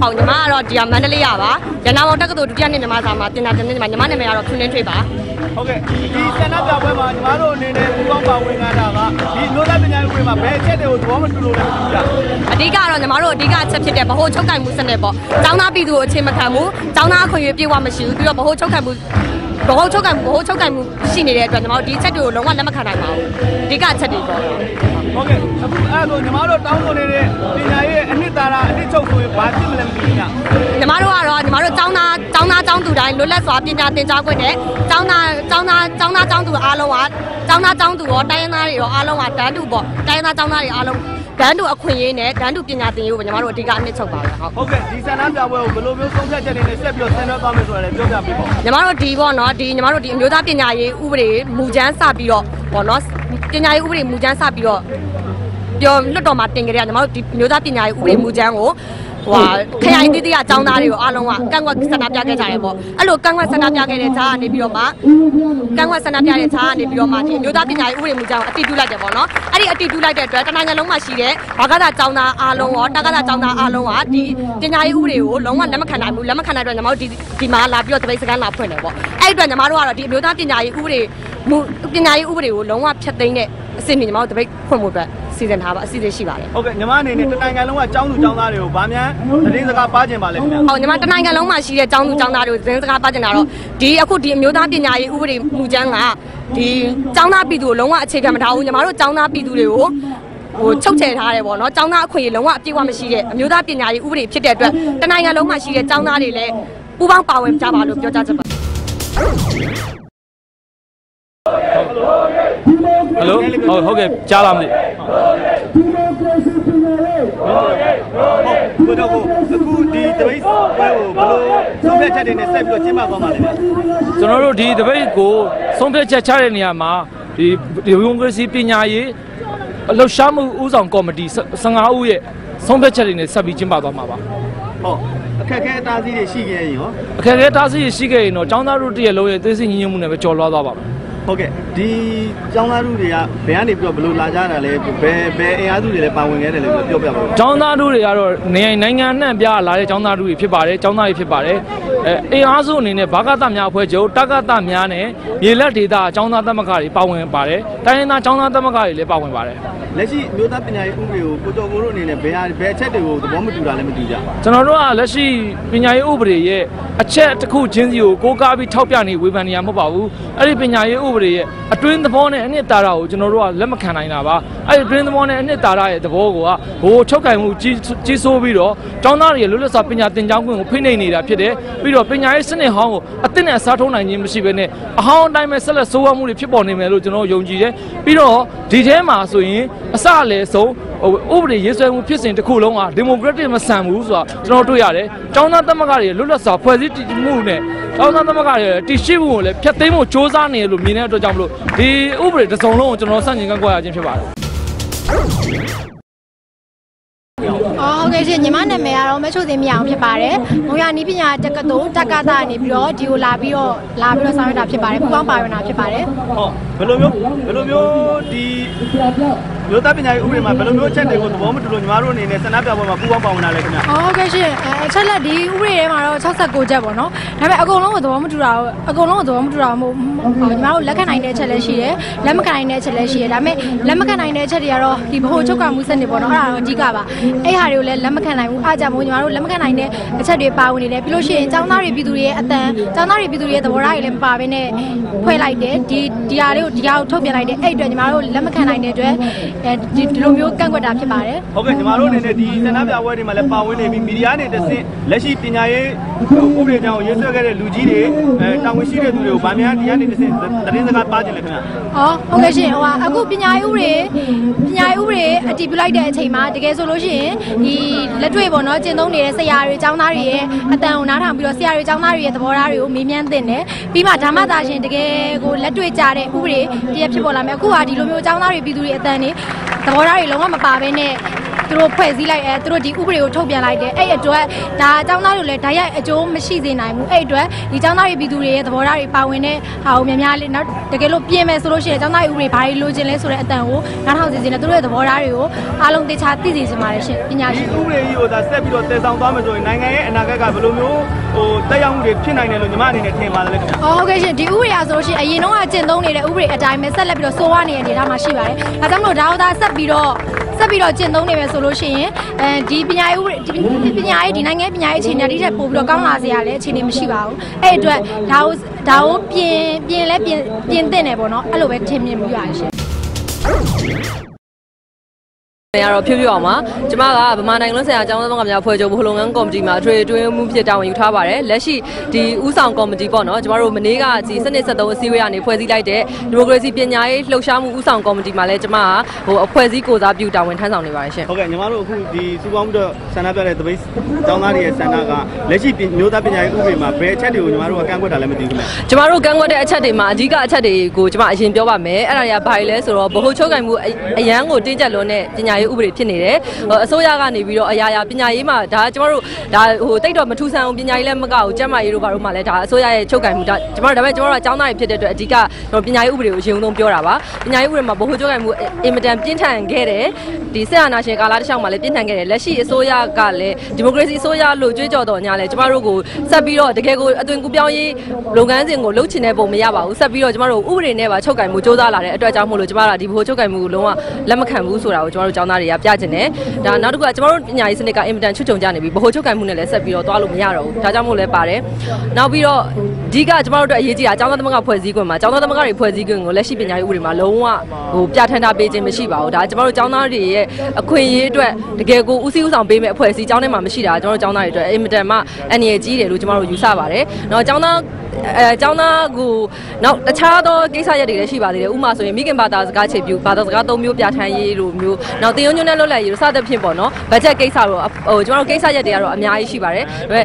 ဟုတ်ညီမကတော့ဒီကမန္တလေးရပါရန်နာမောင်တက္ကသိုလ်ဒုတိယနှစ်မြန်မာစာမှာတင်တာတင်နေညီမညီမနာမည်ကတော့ထွန်းလင်းထွေးပါဟုတ်ကဲ့ဒီဆန္ဒပြပွဲမှာညီမတို့အနေနဲ့ပူပေါင်းပါဝင်ကြတာကဒီလူသားပညာရေးဥပဒေမှာဘယ်အချက်တွေကိုသဘောမတူလို့လဲမသိဘူးကြာအဓိကတော့ညီမတို့အဓိကအချက်ဖြစ်တဲ့ဗဟိုချုပ်ကင်မှုစနစ်ပေါ့။ကျောင်းသားပြည်သူကိုအခြေမခံဘူး။ကျောင်းသားအခွင့်အရေးပြေဝမရှိဘူး။ပြီးတော့ဗဟိုချုပ်ကင်မှု ဗဟိုချုပ်ကင်မှုဗဟိုချုပ်ကင်မှုရှိနေတဲ့အတွက်ညီမတို့ဒီအချက်တွေကိုလုံးဝလက်မခံနိုင်ပါဘူး။အဓိကအချက်တွေပေါ့ဟုတ်ကဲ့အခုအဲ့လိုညီမတို့တောင်းဆိုနေတဲ့ပညာရေးအနှစ်သာရအနှစ်ချုပ်ဆိုရင်ဘာဖြစ်မလဲမသိဘူးကြာ။ညီမတို့ကတော့ညီမတို့ကျောင်းသားကျောင်းသားကျောင်းသူတိုင်းလွတ်လပ်စွာပညာသင်ကြားခွင့်နဲ့ကျောင်းသားကျောင်းသားကျောင်းသားကျောင်းသူအားလုံးကကျောင်းသားကျောင်းသူရောတိုင်းရင်းသားတွေရောအားလုံးကတန်းတူပေါ့။တိုင်းရင်းသားကျောင်းသားတွေအားလုံး တန်းတူအခွင့်အရေးနဲ့တန်းတူပညာသင်ရေးကိုညီမတို့အဓိကအနှစ်ချုပ်ပါပဲဟုတ်ဟုတ်ကဲ့ဒီဆန္ဒပြပွဲကိုဘယ်လိုမျိုးဆုံးဖြတ်ချက်တွေနဲ့ဆက်ပြီးတော့ဆင်နွှဲသွားမယ်ဆိုတာလည်းပြောပြပေးပါဦးညီမတို့ဒီပေါ့နော်ဒီညီမတို့ဒီအမျိုးသားပညာရေးဥပဒေမူကျန်းစပြီးတော့ပေါ့နော်ပညာရေးဥပဒေမူကျန်းစပြီးတော့ပြောလွတ်တော်မှာတင်ကြရညီမတို့ဒီအမျိုးသားပညာရေးဥပဒေမူကျန်းကို ဟိုဟာခရိုင်တည်တည်အကြောင်းသားတွေကိုအားလုံးကကန့်ကွက်ဆန္ဒပြခဲ့ကြတယ်ပေါ့အဲ့လိုကန့်ကွက်ဆန္ဒပြခဲ့တဲ့ဈာကနေပြီးတော့မှကန့်ကွက်ဆန္ဒပြတဲ့ဈာကနေပြီးတော့မှဒီအမျိုးသားပညာရေးဥပဒေမူကျန်းကိုအတည်ပြုလိုက်တယ်ပေါ့နော်အဲ့ဒီအတည်ပြုလိုက်တဲ့အတွက်တနိုင်ငံလုံးမှာရှိတဲ့ဘာကသာကျောင်းသားအားလုံးရောတက္ကသိုလ်ကျောင်းသားအားလုံးကဒီပညာရေးဥပဒေကိုလုံးဝလက်မခံနိုင်ဘူးလက်မခံနိုင်တဲ့အတွက်ညီမတို့ဒီဒီမှာလာပြီးတော့တပိတ်စကန်လာဖွင့်တယ်ပေါ့အဲ့ဒီအတွက်ညီမတို့ကတော့ဒီအမျိုးသားပညာရေးဥပဒေမူပညာရေးဥပဒေကိုလုံးဝဖျက်သိမ်းတဲ့အစီအစဉ်ညီမတို့တပိတ်ဖွင့်ဖို့အတွက် စီစဉ်ထားပါအစီအစဉ်ရှိပါတယ်ဟုတ်ကဲ့ညီမအနေနဲ့တနိုင်ငံလုံးကចောင်းသူចောင်းသားတွေကိုဗာမြန်သတင်းစကားပါခြင်းပါလဲခင်ဗျာဟုတ်ညီမတနိုင်ငံလုံးမှာရှိတဲ့ကျောင်းသူကျောင်းသားတွေကိုသတင်းစကားပါကျင်တာတော့ဒီအခုဒီအမျိုးသားပညာရေးဥပဒေမူကျန်းကဒီကျောင်းသားပြည်သူကိုလုံးဝအခြေခံမထားဘူးညီမတို့ကျောင်းသားပြည်သူတွေကိုဟိုချုပ်ချယ်ထားတယ်ပေါ့နော်ကျောင်းသားအခွင့်အရေးလုံးဝအပြည့်အဝမရှိတဲ့အမျိုးသားပညာရေးဥပဒေဖြစ်တဲ့အတွက်တနိုင်ငံလုံးမှာရှိတဲ့ကျောင်းသားတွေလည်းပူးပေါင်းပါဝင်ကြပါလို့ပြောကြားချက်ပါ ဟယ်လိုဟုတ်ဟုတ်ကဲ့ကြားလားမသိကိုတော့ကိုအခုဒီတပိတ်ပွဲကိုဘယ်လိုဆုံးဖြတ်ချက်တွေနဲ့ဆက်ပြီးတော့ကျင်းပသွားမှာလဲဗျာကျွန်တော်တို့ဒီတပိတ်ကိုဆုံးဖြတ်ချက်ချတဲ့နေရာမှာဒီဒီမိုကရေစီပညာရေးအလှူရှားမှုဦးဆောင်ကော်မတီ15ဦးရဲ့ဆုံးဖြတ်ချက်တွေနဲ့ဆက်ပြီးကျင်းပသွားမှာပါဟုတ်အခက်အခဲအတားအဆီးတွေရှိခဲ့ရင်ရောအခက်အခဲတားဆီးရှိခဲ့ရင်တော့ចောင်းသားတို့တရက်လုံးရဲ့သိသိညီညွတ်မှုနဲ့ပဲကြော်လွှားသွားပါမယ် ဟုတ်ကဲ့ဒီကျောင်းသားတို့တွေကဘယ်ကနေပြီးတော့ဘယ်လိုလာကြတာလဲဘယ်ဘယ်အင်အားစုတွေလဲပါဝင်ခဲ့တယ်လဲပြောပြပါဦးကျောင်းသားတို့တွေကတော့နေနိုင်ငံနှံ့ပြလာတဲ့ကျောင်းသားတို့တွေဖြစ်ပါတယ်ကျောင်းသားတွေဖြစ်ပါတယ် အဲအင်အားစုအနေနဲ့ဘာကတများအဖွဲ့ချုပ်တက္ကသများနဲ့မြေလက်ဒေတာចောင်းသားသမဂ္ဂတွေပါဝင်ပါတယ်တိုင်းရင်းသားចောင်းသားသမဂ္ဂတွေလည်းပါဝင်ပါတယ်လက်ရှိမြို့သားပညာရေးဥပဒေကိုကိုတော်ကိုတို့အနေနဲ့ဘယ်ဟာဘယ်အချက်တွေကိုသဘောမတူတာလည်းမတူကြကျွန်တော်တို့ကလက်ရှိပညာရေးဥပဒေရဲ့အချက်တစ်ခုချင်းစီကိုကိုးကားပြီးထောက်ပြနေဝေဖန်နေရမဟုတ်ပါဘူးအဲ့ဒီပညာရေးဥပဒေရဲ့အတွင်းသဘောနဲ့အနှစ်သာရကိုကျွန်တော်တို့ကလက်မခံနိုင်တာပါအဲ့ဒီအတွင်းသဘောနဲ့အနှစ်သာရရဲ့သဘောကဟိုချုပ်ကင်မှုကြီးကြီးစိုးပြီးတော့ကျောင်းသားတွေရဲ့လွတ်လပ်စွာပညာသင်ကြားခွင့်ကိုဖိနှိပ်နေတာဖြစ်တယ်ပြီးတော့ပညာရေးစနစ်ဟောင်းကိုအသစ်နဲ့အစားထိုးနိုင်ခြင်းမရှိဘဲနဲ့အဟောင်းအတိုင်းပဲဆက်လက်ဆိုးဝါးမှုတွေဖြစ်ပေါ်နေမယ်လို့ကျွန်တော်ယုံကြည်တယ်ပြီးတော့ဒီထဲမှာဆိုရင်အစအလယ်ဆုံးဟိုဥပဒေရေးဆွဲမှုဖြစ်စဉ်တစ်ခုလုံးကဒီမိုကရက်တစ်မဆန်ဘူးဆိုတာကျွန်တော်တွေ့ရတယ်။ကျောင်းသားသမဂ္ဂတွေလွတ်လပ်စွာဖွဲ့စည်းတည်မှုနဲ့ကျောင်းသားသမဂ္ဂတွေတည်ရှိမှုကိုလည်းဖျက်သိမ်းဖို့စ조사နေလို့မြင်တဲ့အတွက်ကြောင့်မလို့ဒီဥပဒေတစ်စုံလုံးကိုကျွန်တော်ဆန့်ကျင်ကန့်ကွက်ရခြင်းဖြစ်ပါတယ်။ အော်ဟုတ်ကဲ့ရှင်ညီမနာမည်ကတော့မချိုသိမ်းမြောင်ဖြစ်ပါတယ်။မုံရနီးပညာတက္ကသိုလ်တက္ကသနေပြီးတော့ဒီကိုလာပြီးတော့လာပြီးတော့ဆောင်ရွက်တာဖြစ်ပါတယ်။ပူပေါင်းပါဝင်တာဖြစ်ပါတယ်။ဟုတ်ဘယ်လိုမျိုးဘယ်လိုမျိုးဒီ မြို့သားပညာရေးဥပဒေမှာဘယ်လိုမျိုးအချက်တွေကိုသဘောမတူလို့ညီမတို့အနေနဲ့ဆန္ဒပြပွဲမှာပူးပေါင်းပါဝင်လာလဲခင်ဗျာ အော်ဟုတ်ကဲ့ရှင်အဲအချက်လက်ဒီဥပဒေထဲမှာတော့69ချက်ပေါ့နော်ဒါပေမဲ့အကုန်လုံးကိုသဘောမတူတာအကုန်လုံးကိုသဘောမတူတာမဟုတ်ဟိုညီမတို့လက်ခံနိုင်တဲ့အချက်လည်းရှိတယ်လက်မခံနိုင်တဲ့အချက်လည်းရှိတယ်ဒါပေမဲ့လက်မခံနိုင်တဲ့အချက်တွေကတော့ဒီဘ ਹੁ ချုပ်ကမှုစနစ်ပေါ့နော်အဲ့ဒါတော့အဓိကပါအဲ့ဟာတွေကိုလည်းလက်မခံနိုင်ဘူးအားကြောင့်မို့ညီမတို့လက်မခံနိုင်တဲ့အချက်တွေပါဝင်နေတယ်ပြီးလို့ရှိရင်ចောင်းသားတွေပြည်သူတွေရဲ့အတန်ចောင်းသားတွေပြည်သူတွေရဲ့သဘောထားတွေလည်းမပါဘဲနဲ့ဖွဲ့လိုက်တယ်ဒီဒီဟာလေးကိုဒီဟာကိုထုတ်ပြန်လိုက်တယ်အဲ့အတွက်ညီမတို့လက်မခံနိုင်တဲ့အတွက် အဲဒီဒီလိုမျိုးကန့်ကွက်တာဖြစ်ပါတယ်ဟုတ်ကဲ့ညီမတို့အနေနဲ့ဒီဆန္ဒပြပွဲတွေမှာလည်းပါဝင်နေပြီးမီဒီယာနဲ့တဆင့်လက်ရှိပညာရေးဥပဒေကြောင့်ရေးဆွဲခဲ့တဲ့လူကြီးတွေအဲတာဝန်ရှိတဲ့သူတွေကိုဗာမြန်ဒီကနေတဆင့်သတင်းစကားပါခြင်းလဲခင်ဗျာ။အော်ဟုတ်ကဲ့ရှင်ဟိုဟာအခုပညာရေးဥပဒေပညာရေးဥပဒေအတည်ပြုလိုက်တဲ့အချိန်မှာတကယ်ဆိုလို့ရှိရင်ဒီလက်တွေ့ပေါ့နော်ကျင့်သုံးနေတဲ့ဆရာတွေကျောင်းသားတွေရဲ့အတန်ကိုနားထောင်ပြီးတော့ဆရာတွေကျောင်းသားတွေရဲ့သဘောထားတွေကိုမေးမြန်းသင့်တယ်။ပြီးမှဓမ္မသာရှင်တကယ်ကိုလက်တွေ့ကြတဲ့ဥပဒေတရက်ဖြစ်ပေါ်လာမယ်။အခုဟာဒီလိုမျိုးကျောင်းသားတွေပြည်သူတွေအတန်တွေသဘောထားတွေလုံးဝမပါဘဲနဲ့သူတို့ဖွဲ့စည်းလိုက်အဲသူတို့ဒီဥပဒေကိုထုတ်ပြန်လိုက်တယ်အဲ့အတွက်ဒါအကြောင်းသားတွေလည်းဓာတ်ရိုက်အကျိုးမရှိစေနိုင်ဘူးအဲ့အတွက်ဒီအကြောင်းသားတွေပြည်သူတွေရဲ့သဘောထားတွေပါဝင်တဲ့ဟာကိုများများလေးနောက်တကယ်လို့ပြင်မယ်ဆိုလို့ရှိရင်အကြောင်းသားတွေဥပဒေဘာတွေလိုချင်လဲဆိုတဲ့အတန်ကိုနားထောင်စီစဉ်တယ်သူတို့ရဲ့သဘောထားတွေကိုအားလုံးသိချာသိစေချင်ပါတယ်ရှင်ပညာဒီရှင်ဥပဒေကြီးကိုသာဆက်ပြီးတော့တည်ဆောင်သွားမယ်ဆိုရင်နိုင်ငံရဲ့အနာဂတ်ကဘယ်လိုမျိုး ဟိုတက်ရောက်မှုတွေဖြစ်နိုင်တယ်လို့ညီမအနေနဲ့ထင်ပါတယ်လေခင်ဗျာအော်ဟုတ်ကဲ့ရှင်ဒီဥပဒေအရဆိုလို့ရှိရင်အရင်တော့ကကျင့်သုံးနေတဲ့ဥပဒေအတိုင်းပဲဆက်လက်ပြီးတော့စိုးဝါနေတဲ့အနေအထားမှာရှိပါတယ်။ဒါကြောင့်မလို့ဒါဝသားဆက်ပြီးတော့ဆက်ပြီးတော့ကျင့်သုံးနေမယ်ဆိုလို့ရှိရင်အဲဒီပညာရေးဥပဒေဒီပညာရေးဒီနိုင်ငံပညာရေးအခြေအနေအတိအကျပို့ပြီးတော့ကောင်းလာစေရလဲအခြေအနေမရှိပါဘူး။အဲ့အတွက်ဒါကိုဒါကိုပြင်ပြင်လဲပြင်ပြင်သင့်တယ်ပေါ့နော်။အဲ့လိုပဲထင်မြင်မိပါတယ်ရှင် နေရတော့ဖြည်းဖြည်းအောင်ပါကျမကဗမာနိုင်ငံလုံးဆိုင်ရာအကြောင်းသမဂ္ဂများဖွဲ့ချုပ်ဘုလုံငန်းကော်မတီမှာအထွေထွေမှုဖြစ်တာဝန်ယူထားပါတယ်လက်ရှိဒီဥဆောင်ကော်မတီပေါ့နော်ကျမတို့မနေ့ကဒီစနစ်73အစည်းအဝေးကနေဖွဲ့စည်းလိုက်တဲ့ဒီမိုကရေစီပညာရေးလှုပ်ရှားမှုဥဆောင်ကော်မတီမှာလည်းကျမကဟိုအဖွဲ့စည်းကိုစားပြုတာဝန်ထမ်းဆောင်နေပါတယ်ရှင်ဟုတ်ကဲ့ညီမတို့အခုဒီစူပေါင်းပြီးတော့ဆန္ဒပြတဲ့တပိတ်ကျောင်းသားတွေရဲ့ဆန္ဒကလက်ရှိမျိုးသားပညာရေးဥပဒေမှာဘယ်အချက်တွေကိုညီမတို့ကကန့်ကွက်တာလည်းမသိဘူးခင်ဗျာကျမတို့ကန့်ကွက်တဲ့အချက်တွေမှာအဓိကအချက်တွေကိုကျမအရင်ပြောပါမယ်အဲ့ဒါတွေကဘာတွေလဲဆိုတော့ဗဟိုချုပ်ကင်မှုအအရန်ကိုတင်းကျပ်လွန်းတဲ့ပညာရေးဥပဒေဖြစ်နေတယ်ဟိုအစိုးရကနေပြီးတော့အရာရာပညာရေးမှာဒါကျမတို့ဒါဟိုတိတ်တော့မထူဆန်းအောင်ပညာရေးလည်းမကဘူးကျန်းမာရေးတို့ဘာလို့မှလည်းဒါအစိုးရရဲ့ချုပ်ကင်မှုဒါကျမတို့ဒါပေမဲ့ကျမတို့ကကျောင်းသားတွေဖြစ်တဲ့အတွက်အဓိကကျွန်တော်ပညာရေးဥပဒေကိုအရင်ဆုံးပြောတာပါပညာရေးဥပဒေမှာဗဟိုချုပ်ကင်မှုအင်မတန်ပြင်းထန်ခဲ့တယ်ဒီဆက်အာဏာရှင်ကာလတစ်လျှောက်မှာလည်းပြင်းထန်ခဲ့တယ်လက်ရှိအစိုးရကလည်းဒီမိုကရေစီအစိုးရလို့ကြွေးကြော်တော်ညာလဲကျမတို့ကိုဆက်ပြီးတော့တကယ်ကိုအသွင်ကူးပြောင်းရေးလုပ်ငန်းစဉ်ကိုလှုပ်ချင်တဲ့ပုံမရပါဘူးဆက်ပြီးတော့ကျမတို့ဥပဒေနဲ့ပါချုပ်ကင်မှုစ조사လာတဲ့အတွက်ကြောင့်မို့လို့ကျမတို့ကဒီဗဟိုချုပ်ကင်မှုကိုလုံးဝလက်မခံဘူးဆိုတာကိုကျမတို့ចောင်း သားတွေကပြကျင်တယ်ဒါနောက်တစ်ခုကကျမတို့ပညာရေးစနစ်ကအင်မတန်ချွတ်ချုံကြနေပြီဗဟိုချုပ်ကံမှုနဲ့လည်းဆက်ပြီးတော့သွားလို့မရတော့ဘူးဒါကြောင့်မို့လဲပါတယ်နောက်ပြီးတော့အဓိကကျမတို့အတွက်အရေးကြီးတာကျောင်းသားသမဂ္ဂဖွဲ့စည်းခွင့်မှာကျောင်းသားသမဂ္ဂတွေဖွဲ့စည်းခွင့်ကိုလက်ရှိပညာရေးဥပဒေမှာလုံးဝဟိုပြဋ္ဌာန်းထားပေးခြင်းမရှိပါဘူးဒါကျမတို့ကျောင်းသားတွေရဲ့အခွင့်အရေးအတွက်တကယ်ကိုဦးစီးဦးဆောင်ပေးမဲ့အဖွဲ့အစည်းကျောင်းထဲမှာမရှိတာကျမတို့ကျောင်းသားတွေအတွက်အင်မတန်မှအန္တရာယ်ကြီးတယ်လို့ကျမတို့ယူဆပါတယ်။နောက်ကျောင်းသားအဲចောင်းသားကိုနောက်တခြားသောကိစ္စရပ်တွေလည်းရှိပါသေးတယ်ဥပမာဆိုရင်မိခင်ဘာသာစကားခြေပြူဘာသာစကားသုံးမျိုးပြဋ္ဌာန်းရေးလိုမျိုးနောက်တင်ယုံညွန်းနဲ့လွတ်လပ်ရေးလိုစသဖြင့်ပေါ့နော်ဘတ်ဂျက်ကိစ္စတော့ဟိုကျမတို့ကိစ္စရပ်တွေကတော့အများကြီးရှိပါတယ်ဒါပေမဲ့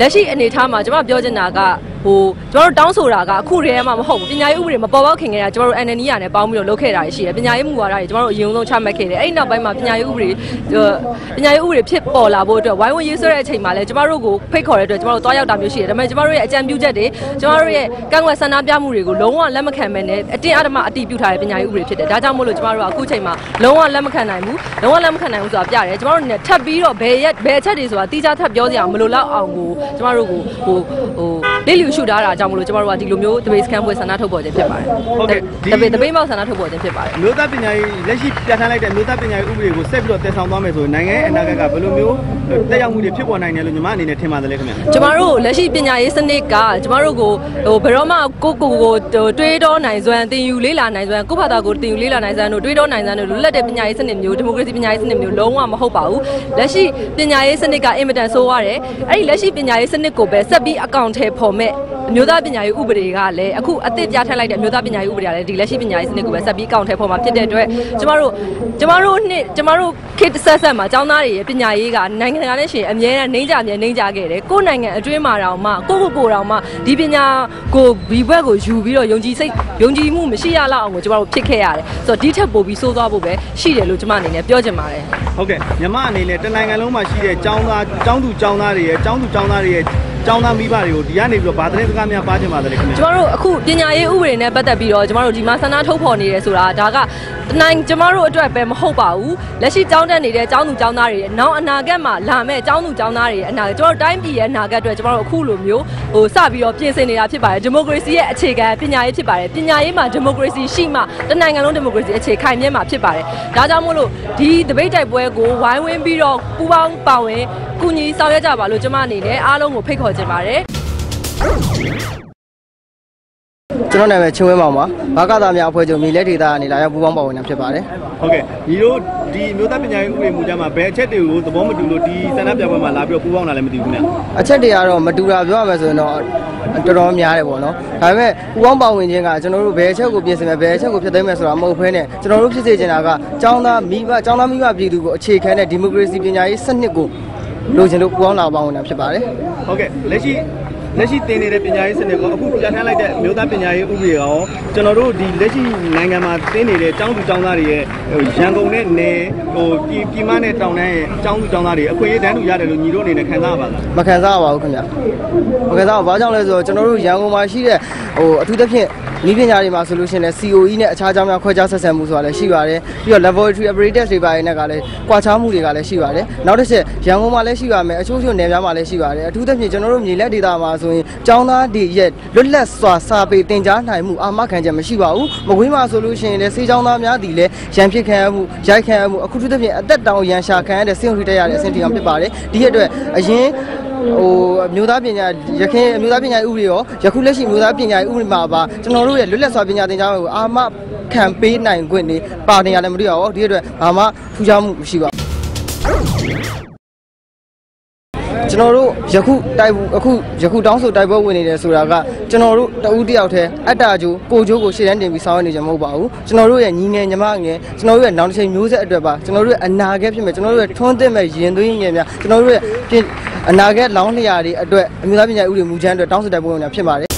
လက်ရှိအနေအထားမှာကျမပြောချင်တာက ဟိုကျမတို့တောင်းဆိုတာကအခုတည်းမှမဟုတ်ဘူးပညာရေးဥပဒေမပေါ်ပေါက်ခင်ကတည်းကကျမတို့ NNE ရနဲ့ပေါင်းပြီးတော့လုပ်ခဲ့တာရှိတယ်ပညာရေးမူဝါဒတွေကျမတို့အရင်ဆုံးချမှတ်ခဲ့တယ်အဲ့ဒီနောက်ပိုင်းမှာပညာရေးဥပဒေပညာရေးဥပဒေဖြစ်ပေါ်လာဖို့အတွက်ဝိုင်းဝန်းရေးဆွဲတဲ့အချိန်မှာလည်းကျမတို့ကိုဖိတ်ခေါ်တဲ့အတွက်ကျမတို့တွားရောက်တာမျိုးရှိတယ်ဒါပေမဲ့ကျမတို့ရဲ့အကြံပြုချက်တွေကျမတို့ရဲ့ကန့်ကွက်ဆန္ဒပြမှုတွေကိုလုံးဝလက်မခံမဲနဲ့အတင်းအဓမ္မအတိပြုထားတဲ့ပညာရေးဥပဒေဖြစ်တယ်ဒါကြောင့်မို့လို့ကျမတို့ကအခုချိန်မှာလုံးဝလက်မခံနိုင်ဘူးလုံးဝလက်မခံနိုင်ဘူးဆိုတာပြတယ်ကျမတို့နဲ့ထပ်ပြီးတော့ဘယ်ရက်ဘယ်အချက်တွေဆိုတာတိကျထပ်ပြောစရာမလိုတော့အောင်ကိုကျမတို့ကိုဟိုဟိုလေးလျူရှုထားတာကြောင့်မလို့ကျမတို့ကဒီလိုမျိုးတပိတ်စကန်ပွဲဆန္ဒထုတ်ပေါ်ခြင်းဖြစ်ပါတယ်ဟုတ်ကဲ့ဒီတပိတ်တပိတ်မောက်ဆန္ဒထုတ်ပေါ်ခြင်းဖြစ်ပါတယ်မျိုးသားပညာရေးလက်ရှိပြဋ္ဌာန်းလိုက်တဲ့မျိုးသားပညာရေးဥပဒေကိုဆက်ပြီးတော့တည်ဆောင်သွားမယ်ဆိုရင်နိုင်ငံရဲ့အနာဂတ်ကဘယ်လိုမျိုးတက်ရောက်မှုတွေဖြစ်ပေါ်နိုင်တယ်လို့ညီမအနေနဲ့ထင်ပါတယ်လေခင်ဗျာကျမတို့လက်ရှိပညာရေးစနစ်ကကျမတို့ကိုဟိုဘယ်တော့မှကိုကိုကိုတွေးတောနိုင်စွမ်းတင်ယူလေးလာနိုင်စွမ်းကိုယ့်ဘာသာကိုတင်ယူလေးလာနိုင်စွမ်းတို့တွေးတောနိုင်စွမ်းတို့လွတ်လပ်တဲ့ပညာရေးစနစ်မျိုးဒီမိုကရေစီပညာရေးစနစ်မျိုးလုံးဝမဟုတ်ပါဘူးလက်ရှိပညာရေးစနစ်ကအင်မတန်ဆိုးရတယ်အဲ့ဒီလက်ရှိပညာရေးစနစ်ကိုပဲဆက်ပြီးအကောင့်ထဲပေါ်မဲ့ အမျိုးသားပညာရေးဥပဒေကလည်းအခုအသစ်ပြဋ္ဌာန်းလိုက်တဲ့အမျိုးသားပညာရေးဥပဒေကလည်းဒီလက်ရှိပညာရေးစနစ်ကိုပဲဆက်ပြီးကောင်းထဲပေါ်မှာဖြစ်တဲ့အတွက်ကျမတို့ကျမတို့နှစ်ကျမတို့ခေတ်ဆက်ဆက်မှာကျောင်းသားတွေရဲ့ပညာရေးကနိုင်ငံတကာနဲ့ရှင်အမြဲတမ်းနှိမ့်ကြမြဲနှိမ့်ကြခဲ့တယ်ကိုယ်နိုင်ငံအတွင်းမှာတောင်မှကိုကိုကိုတောင်မှဒီပညာကိုဘီဘွက်ကိုယူပြီးတော့ယုံကြည်စိတ်ယုံကြည်မှုမရှိရလောက်အောင်ကိုကျမတို့ဖြစ်ခဲ့ရတယ်ဆိုတော့ဒီထက်ပိုပြီးစိုးသွားဖို့ပဲရှိတယ်လို့ကျမအနေနဲ့ပြောချင်ပါတယ်ဟုတ်ကဲ့ညီမအနေနဲ့တနိုင်ငံလုံးမှာရှိတဲ့ကျောင်းသားကျောင်းသူကျောင်းသားတွေရဲ့ကျောင်းသူကျောင်းသားတွေရဲ့ ចောင်းသားမိဘတွေကိုဒီကနေပြီးတော့ဗာသတင်းစကားများပါချင်ပါတယ်ခင်ဗျာ ကျမတို့အခုပညာရေးဥပဒေနဲ့ပတ်သက်ပြီးတော့ကျမတို့ဒီမှာဆန္ဒထုတ်ဖော်နေတယ်ဆိုတာဒါက တနိုင်ကျမတို့အတွက်ပဲမဟုတ်ပါဘူးလက်ရှိကျောင်းတက်နေတဲ့ကျောင်းသူကျောင်းသားတွေနောက်အနာဂတ်မှာလာမဲ့ကျောင်းသူကျောင်းသားတွေအနာကျမတို့တိုင်းပြည်ရဲ့အနာဂတ်အတွက်ကျမတို့အခုလိုမျိုးဟိုစပြီးတော့ပြင်ဆင်နေတာဖြစ်ပါတယ်ဒီမိုကရေစီရဲ့အခြေခံပညာရေးဖြစ်ပါတယ်ပညာရေးမှာဒီမိုကရေစီရှိမှတနိုင်ငံလုံးဒီမိုကရေစီအခြေခိုင်မြဲမှာဖြစ်ပါတယ်ဒါကြောင့်မို့လို့ဒီတပိတ်တိုက်ပွဲကိုဝိုင်းဝန်းပြီးတော့ပူးပေါင်းပါဝင်ကူညီဆောင်ရွက်ကြပါလို့ကျမအနေနဲ့အားလုံးကိုဖိတ်ခေါ်ချင်ပါတယ် ကျွန်တော်နာမည်ချင်းဝင်းမောင်ပါဘာကသားများအဖွဲ့ချုပ်မြေလက်ဒေသကနေလာရောက်ပူးပေါင်းပါဝင်တာဖြစ်ပါတယ်ဟုတ်ကဲ့ဒီလိုဒီမျိုးသားပညာရေးဥပဒေမူကြမ်းမှာဘယ်အချက်တွေကိုသဘောမတူလို့ဒီဆန္ဒပြပွဲမှာလာပြီးတော့ပူးပေါင်းတာလည်းမသိဘူးခင်ဗျာအချက်တွေကတော့မတူတာပြောရမယ်ဆိုရင်တော့တော်တော်များတယ်ပေါ့နော်ဒါပေမဲ့ပူးပေါင်းပါဝင်ခြင်းကကျွန်တော်တို့ဘယ်အချက်ကိုပြင်ဆင်မယ်ဘယ်အချက်ကိုဖျက်သိမ်းမယ်ဆိုတာမဟုတ်ဘဲနဲ့ကျွန်တော်တို့ဖြစ်စေချင်တာကကျောင်းသားမိဘကျောင်းသားမိဘပြည်သူကိုအခြေခံတဲ့ဒီမိုကရေစီပညာရေးစနစ်ကိုလိုချင်လို့ပူးပေါင်းလာပါဝင်တာဖြစ်ပါတယ်ဟုတ်ကဲ့လက်ရှိ လက်ရှိတင်နေတဲ့ပညာရေးစနစ်ကောအခုပြဋ္ဌာန်းလိုက်တဲ့အမျိုးသားပညာရေးဥပဒေရောကျွန်တော်တို့ဒီလက်ရှိနိုင်ငံမှာတင်နေတဲ့ကျောင်းသူကျောင်းသားတွေရဲ့ဟိုရန်ကုန်နဲ့နယ်ဟိုပြည်ပြည်မနဲ့တောင်တန်းရဲ့ကျောင်းသူကျောင်းသားတွေအခွင့်အရေးတန်းတူရတယ်လို့ညီတို့အနေနဲ့ခံစားရပါလားမခံစားရပါဘူးခင်ဗျမခံစားရဘာကြောင့်လဲဆိုတော့ကျွန်တော်တို့ရန်ကုန်မှာရှိတဲ့ဟိုအထူးသဖြင့်ဤပညာတွေမှာဆိုလို့ရှိရင်လည်း COE နဲ့အခြားကျောင်းများခွဲခြားဆက်ဆံမှုဆိုတာလည်းရှိပါတယ်ပြီးတော့ laboratory apparatus တွေပါနေကလည်းကွာခြားမှုတွေကလည်းရှိပါတယ်နောက်တစ်ချက်ရန်ကုန်မှာလည်းရှိပါမယ်အချို့ချို့နယ်များမှာလည်းရှိပါတယ်အထူးသဖြင့်ကျွန်တော်တို့မြေလက်ဒေသမှာဆိုရင်ကျောင်းသားတွေရဲ့လွတ်လပ်စွာစာပေတင်ကြားနိုင်မှုအာမခံချက်မရှိပါဘူးမကွေးမှာဆိုလို့ရှိရင်လည်းစေးကျောင်းသားများဒီလည်းရန်ဖြစ်ခံရမှုရိုက်ခံရမှုအခုထူးသဖြင့်အသက်တောင်ရန်ရှာခံရတဲ့စင်ထိတက်ရတဲ့အဆင့်တီအောင်ဖြစ်ပါတယ်ဒီအတွက်အရင်ဟိုအမျိုးသားပညာရခင်အမျိုးသားပညာဥပဒေရောယခုလက်ရှိအမျိုးသားပညာဥပဒေမှာပါကျွန်တော်တို့ရဲ့လွတ်လပ်စွာပညာသင်ကြားမှုကိုအာမခံပေးနိုင်ခွင့်နေပါနေရတယ်မတွေ့ရဘူးဒီအတွက်ဘာမှထူးခြားမှုမရှိပါဘူး ကျွန်တော်တို့ယခုတိုက်ဘူးအခုယခုတောင်းဆိုတိုက်ပွဲဝင်နေတယ်ဆိုတာကကျွန်တော်တို့တဦးတယောက်တည်းအတ္တကြိုးကိုကြိုးကိုရှေ့တန်းတင်ပြီးဆောင်ရွက်နေကြမဟုတ်ပါဘူးကျွန်တော်တို့ရဲ့ညီငယ်ညီမငယ်ကျွန်တော်တို့ရဲ့နောက်တစ်ချိန်မျိုးဆက်အတွက်ပါကျွန်တော်တို့ရဲ့အနာဂတ်ဖြစ်မယ်ကျွန်တော်တို့ရဲ့ထွန်းသစ်မဲ့ရင်သွေးငယ်များကျွန်တော်တို့ရဲ့ပြင်အနာဂတ်လောင်းလျာတွေအတွက်အမျိုးသားပညာဥပဒေမူကြမ်းအတွက်တောင်းဆိုတိုက်ပွဲဝင်နေတာဖြစ်ပါတယ်